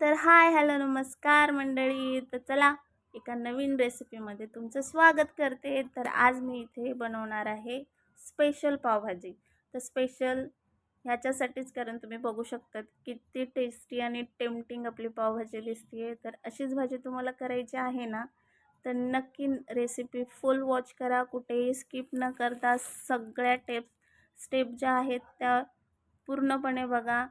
तर hi hello नमस्कार मंडळी. तर चला एका नवीन रेसिपीमध्ये तुमचं स्वागत करते. तर आज मी इथे बनवणार आहे स्पेशल पावभाजी. तर स्पेशल ह्याच्यासाठीच कारण तुम्ही बघू शकतात किती टेस्टी आणि टेम्पटिंग आपली पावभाजी दिसते तर अशीच भाजी तुम्हाला करायची आहे ना तर नक्की रेसिपी फुल वॉच करा. कुठेही स्किप न करता सगळ्या टेप स्टेप ज्या आहेत त्या पूर्णपणे बघा.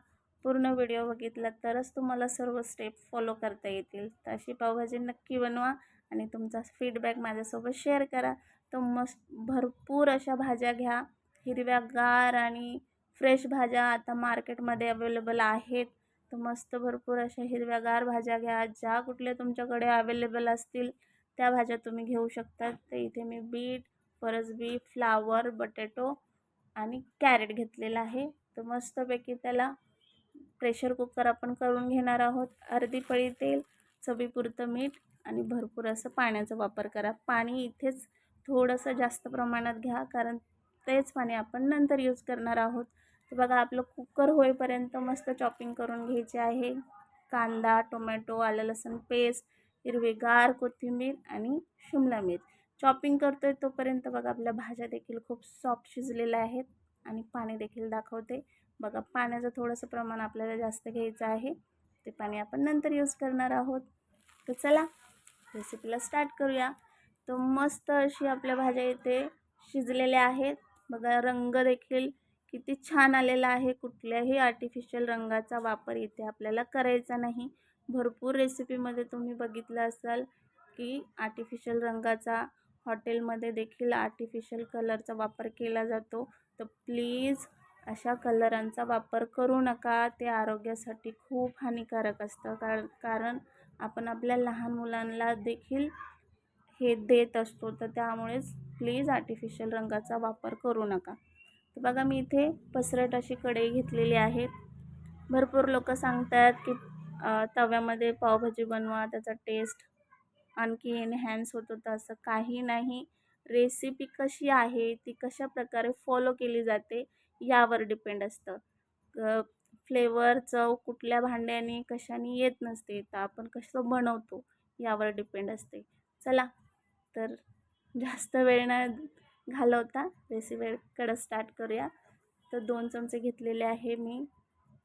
पूर्ण व्हिडिओ बघितला तरच तुम्हाला सर्व स्टेप फॉलो करता येतील. तर अशी पावभाजी नक्की बनवा आणि तुमचा फीडबॅक माझ्यासोबत शेअर करा. तर मस्त भरपूर अशा भाज्या घ्या. हिरव्यागार आणि फ्रेश भाज्या आता मार्केटमध्ये अवेलेबल आहेत. तर मस्त भरपूर अशा हिरव्यागार भाज्या घ्या. ज्या कुठल्या तुमच्याकडे अवेलेबल असतील त्या भाज्या तुम्ही घेऊ शकता. तर इथे मी बीट फरसबी फ्लावर बटेटो आणि कॅरेट घेतलेला आहे. तर मस्तपैकी त्याला प्रेशर कुकर आपण करून घेणार आहोत. अर्धी पळी तेल चवीपुरतं मीठ आणि भरपूर असं पाण्याचा वापर करा. पाणी इथेच थोडंसं जास्त प्रमाणात घ्या कारण तेच पाणी आपण नंतर यूज करणार आहोत. तर बघा आपलं कुकर होईपर्यंत मस्त चॉपिंग करून घ्यायचे आहे. कांदा टोमॅटो आलं लसूण पेस्ट हिरवीगार कोथिंबीर आणि शिमला मिरच. चॉपिंग करतोय तोपर्यंत बघा आपल्या भाज्या देखील खूप सॉफ्ट शिजलेल्या आहेत. आणि पाणी देखील दाखवते. बघा पाण्याचं थोडंसं प्रमाण आपल्याला जास्त घ्यायचं आहे. ते पाणी आपण नंतर यूज करणार आहोत. तर चला रेसिपीला स्टार्ट करूया. तर मस्त अशी आपल्या भाज्या इथे शिजलेल्या आहेत. बघा रंग देखील किती छान आलेला आहे. कुठल्याही आर्टिफिशियल रंगाचा वापर इथे आपल्याला करायचा नाही. भरपूर रेसिपीमध्ये तुम्ही बघितलं असाल की आर्टिफिशियल रंगाचा हॉटेलमध्ये देखील आर्टिफिशियल कलरचा वापर केला जातो. तर प्लीज अशा कलरांचा वापर करू नका. ते आरोग्यासाठी खूप हानिकारक असतं. का कारण आपण आपल्या लहान मुलांना देखील हे देत असतो. तर त्यामुळेच प्लीज आर्टिफिशियल रंगाचा वापर करू नका. तर बघा मी इथे पसरट अशी कढई घेतलेली आहे. भरपूर लोक सांगतात की तव्यामध्ये पावभाजी बनवा त्याचा टेस्ट आणखी एनहॅन्स होतो. तर असं काही नाही. रेसिपी कशी आहे ती कशा प्रकारे फॉलो केली जाते यावर डिपेंड असतं. फ्लेवर चव कुठल्या भांड्याने कशाने येत नसते तर आपण कसं बनवतो यावर डिपेंड असते. चला तर जास्त वेळ न घालवता रेसिपीकडं स्टार्ट करूया. तर दोन चमचे घेतलेले आहे मी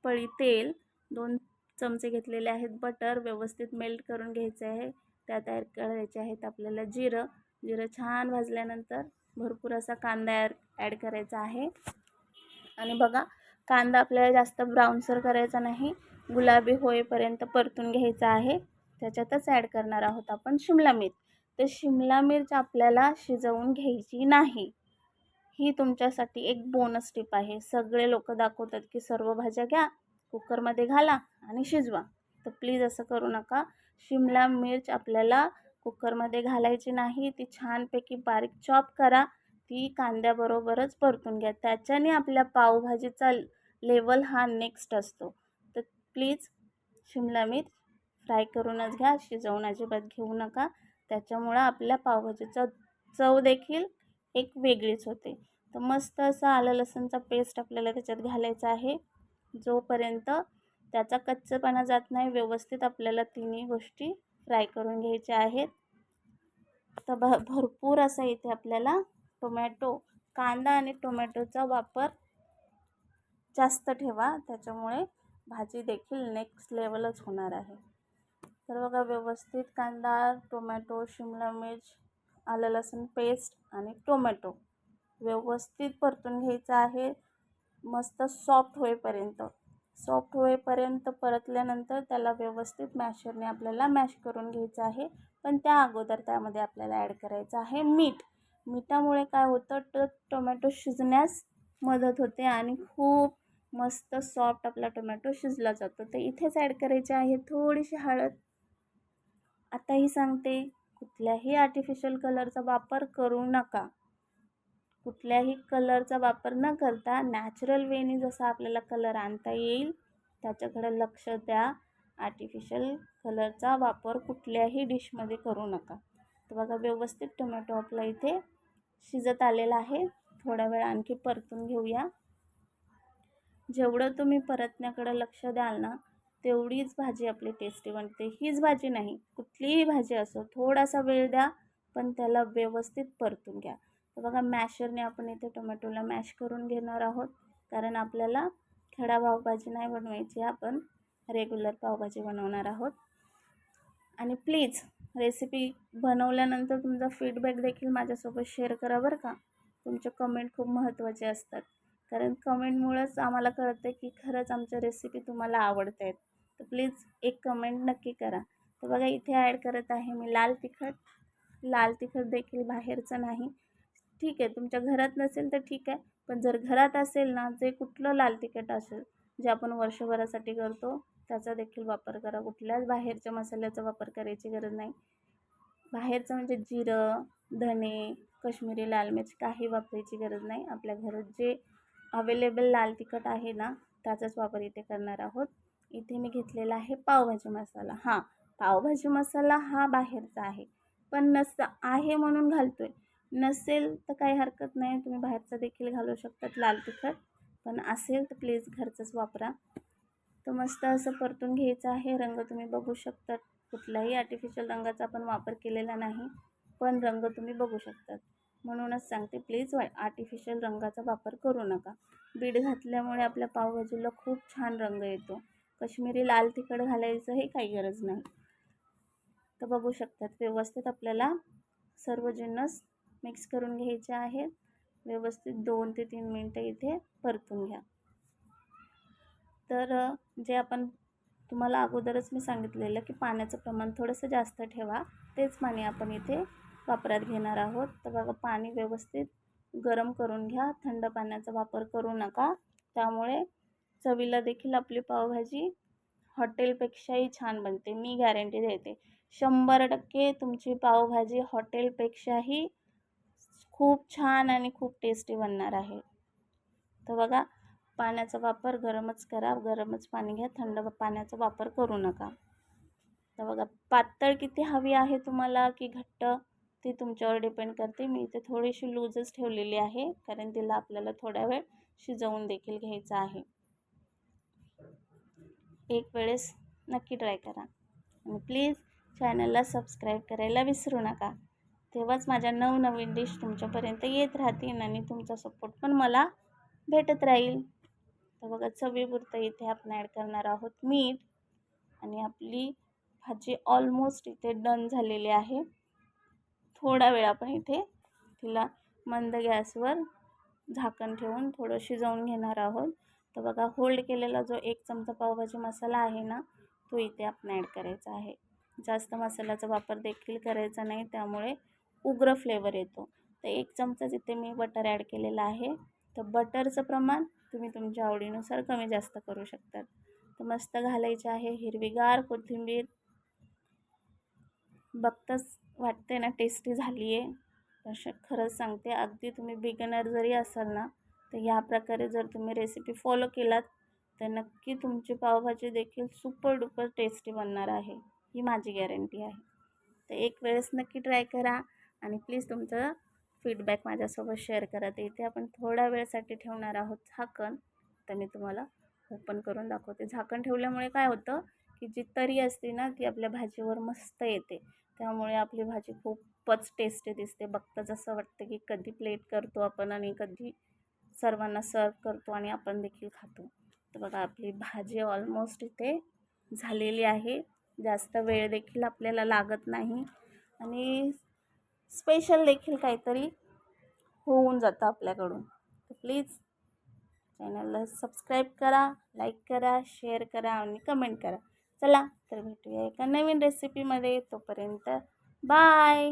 पळी तेल दोन चमचे घेतलेले आहेत बटर व्यवस्थित मेल्ट करून घ्यायचे आहे. त्या तयार करायचे आहेत आपल्याला जिरं. जिरं छान भाजल्यानंतर भरपूर असा कांदा ॲड करायचा आहे. आणि बघा कांदा आपल्याला जास्त ब्राऊनसर करायचा नाही. गुलाबी होईपर्यंत परतून घ्यायचा आहे. त्याच्यातच ॲड करणार आहोत आपण शिमला मिर्च तर शिमला मिर्च आपल्याला शिजवून घ्यायची नाही. ही तुमच्यासाठी एक बोनस टिप आहे. सगळे लोक दाखवतात की सर्व भाज्या घ्या कुकरमध्ये घाला आणि शिजवा. तर प्लीज असं करू नका. शिमला मिर्च आपल्याला कुकरमध्ये घालायची नाही. ती छानपैकी बारीक चॉप करा. ती कांद्याबरोबरच परतून घ्या. त्याच्याने आपल्या पावभाजीचा लेवल हा नेक्स्ट असतो. तर प्लीज शिमला मिर्च फ्राय करूनच घ्या. शिजवून अजिबात घेऊ नका. त्याच्यामुळं आपल्या पावभाजीचा चव देखील एक वेगळीच होते. तर मस्त असं आलं लसूणचा पेस्ट आपल्याला त्याच्यात घालायचा आहे. जोपर्यंत त्याचा कच्चपणा जात नाही व्यवस्थित आपल्याला तिन्ही गोष्टी फ्राय करून घ्यायच्या आहेत. तर भ भरपूर असं इथे आपल्याला टोमॅटो कांदा आणि टोमॅटोचा वापर जास्त ठेवा. त्याच्यामुळे भाजी देखील नेक्स्ट लेवलच होणार आहे. तर बघा व्यवस्थित कांदा टोमॅटो शिमला मिर्च आलं लसूण पेस्ट आणि टोमॅटो व्यवस्थित परतून घ्यायचं आहे. मस्त सॉफ्ट होईपर्यंत. सॉफ्ट होईपर्यंत परतल्यानंतर त्याला व्यवस्थित मॅशरने आपल्याला मॅश करून घ्यायचं आहे. पण त्या अगोदर त्यामध्ये आपल्याला ॲड करायचं आहे मीठ. मिठामुळे काय होतं? तर टोमॅटो शिजण्यास मदत होते आणि खूप मस्त सॉफ्ट आपला टोमॅटो शिजला जातो. तर इथेच ॲड करायचे आहे थोडीशी हळद. आताही सांगते कुठल्याही आर्टिफिशियल कलरचा वापर करू नका. कुठल्याही कलरचा वापर न करता नॅचरल वेनी जसा आपल्याला कलर आणता येईल त्याच्याकडे लक्ष द्या. आर्टिफिशियल कलरचा वापर कुठल्याही डिशमध्ये करू नका. तर बघा व्यवस्थित टोमॅटो आपला इथे शिजत आलेला आहे. थोडा वेळ आणखी परतून घेऊया. जेवढं तुम्ही परतण्याकडं लक्ष द्याल ना तेवढीच भाजी आपली टेस्टी बनते. हीच भाजी नाही कुठलीही भाजी असो थोडासा वेळ द्या पण त्याला व्यवस्थित परतून घ्या. तर बघा मॅशरने आपण इथे टोमॅटोला मॅश करून घेणार आहोत. कारण आपल्याला खडा पावभाजी नाही बनवायची आपण रेग्युलर पावभाजी बनवणार आहोत. आणि प्लीज रेसिपी बनवल्यानंतर तुमचा फीडबॅक देखील माझ्यासोबत शेअर करा बरं का. तुमचे कमेंट खूप महत्त्वाचे असतात. कारण कमेंटमुळंच आम्हाला कळतं की खरंच आमच्या रेसिपी तुम्हाला आवडत आहेत तर प्लीज एक कमेंट नक्की करा. तर बघा इथे ॲड करत आहे मी लाल तिखट. लाल तिखट देखील बाहेरचं नाही. ठीक आहे तुमच्या घरात नसेल तर ठीक आहे. पण जर घरात असेल ना जे कुठलं लाल तिखट असेल जे आपण वर्षभरासाठी करतो त्याचा देखील वापर करा. कुठल्याच बाहेरच्या मसाल्याचा वापर करायची गरज नाही. बाहेरचं म्हणजे जिरं धने कश्मीरी लाल मिर्च काही वापरायची गरज नाही. आपल्या घरात जे अवेलेबल लाल तिखट आहे ना त्याचाच वापर इथे करणार आहोत. इथे मी घेतलेला आहे पावभाजी मसाला. हां पावभाजी मसाला हा बाहेरचा आहे. पण नस आहे म्हणून घालतो आहे नसेल तर काही हरकत नाही. तुम्ही बाहेरचा देखील घालू शकतात लाल तिखट. पण असेल तर प्लीज घरचंच वापरा. तो मस्त असं परतून घ्यायचं आहे. रंग तुम्ही बघू शकतात. कुठलाही आर्टिफिशियल रंगाचा आपण वापर केलेला नाही पण रंग तुम्ही बघू शकतात. म्हणूनच सांगते प्लीज वा आर्टिफिशियल रंगाचा वापर करू नका. बीड घातल्यामुळे आपल्या पावभाजीला खूप छान रंग येतो. कश्मीरी लाल तिखट घालायचं हे काही गरज नाही. तर बघू शकतात व्यवस्थित आपल्याला सर्व जिन्नस मिक्स करून घ्यायचे आहेत. व्यवस्थित दोन ते तीन मिनटं इथे परतून घ्या. तर जे आपण तुम्हाला अगोदरच मी सांगितलेलं की पाण्याचं प्रमाण थोडंसं जास्त ठेवा तेच पाणी आपण इथे वापरात घेणार आहोत. तर बघा पाणी व्यवस्थित गरम करून घ्या. थंड पाण्याचा वापर करू नका. त्यामुळे चवीला देखील आपली पावभाजी हॉटेलपेक्षाही छान बनते. मी गॅरंटी देते. शंभर टक्के तुमची पावभाजी हॉटेलपेक्षाही खूप छान आणि खूप टेस्टी बनणार आहे. तर बघा पाण्याचा वापर गरमच करा गरमच पाणी घ्या थंड पाण्याचा वापर करू नका. तर बघा पातळ किती हवी आहे तुम्हाला की घट्ट ती तुमच्यावर डिपेंड करते. मी इथे थोडीशी लूजच ठेवलेली आहे कारण तिला आपल्याला थोड्या वेळ शिजवून देखील घ्यायचं आहे. एक वेळेस नक्की ट्राय करा. आणि प्लीज चॅनलला सबस्क्राईब करायला विसरू नका. तेव्हाच माझ्या नवनवीन डिश तुमच्यापर्यंत येत राहतील आणि तुमचा सपोर्ट पण मला भेटत राहील. तर बघा चवीपुरतं इथे आपण ॲड करणार आहोत. मीठ आणि आपली भाजी ऑलमोस्ट इथे डन झालेली आहे. थोडा वेळ आपण इथे तिला मंद गॅसवर झाकण ठेवून थोडं शिजवून घेणार आहोत. तर बघा होल्ड केलेला जो एक चमचा पावभाजी मसाला आहे ना तो इथे आपण ॲड करायचा आहे. जास्त मसाल्याचा वापर देखील करायचा नाही त्यामुळे उग्र फ्लेवर येतो. तर एक चमचाच इथे मी बटर ॲड केलेला आहे. तर बटरचं प्रमाण तुम्ही तुमच्या आवडीनुसार कमी जास्त करू शकतात. तर मस्त घालायचे आहे हिरवीगार कोथिंबीर. बघताच वाटते ना टेस्टी झाली आहे पण खरंच सांगते अगदी तुम्ही बिगनर जरी असाल ना तर ह्या प्रकारे जर तुम्ही रेसिपी फॉलो केलात तर नक्की तुमची पावभाजी देखील सुपर डुपर टेस्टी बनणार आहे. ही माझी गॅरंटी आहे. तर एक वेळेस नक्की ट्राय करा आणि प्लीज तुमचं फीडबॅक माझ्यासोबत शेअर करा ते इथे आपण थोड्या वेळसाठी ठेवणार आहोत झाकण. तर मी तुम्हाला ओपन करून दाखवते. झाकण ठेवल्यामुळे काय होतं की जी तरी असते ना ती आपल्या भाजीवर मस्त येते. त्यामुळे आपली भाजी खूपच टेस्टी दिसते. बघताच असं वाटतं की कधी प्लेट करतो आपण आणि कधी सर्वांना सर्व करतो आणि आपण देखील खातो. तर बघा आपली भाजी ऑलमोस्ट इथे झालेली आहे. जास्त वेळ देखील आपल्याला लागत नाही. आणि स्पेशल देखील काहीतरी होऊन जातं आपल्याकडून. तर प्लीज चॅनलला सबस्क्राईब करा लाईक करा शेअर करा आणि कमेंट करा. चला तर भेटूया एका नवीन रेसिपीमध्ये. तोपर्यंत बाय!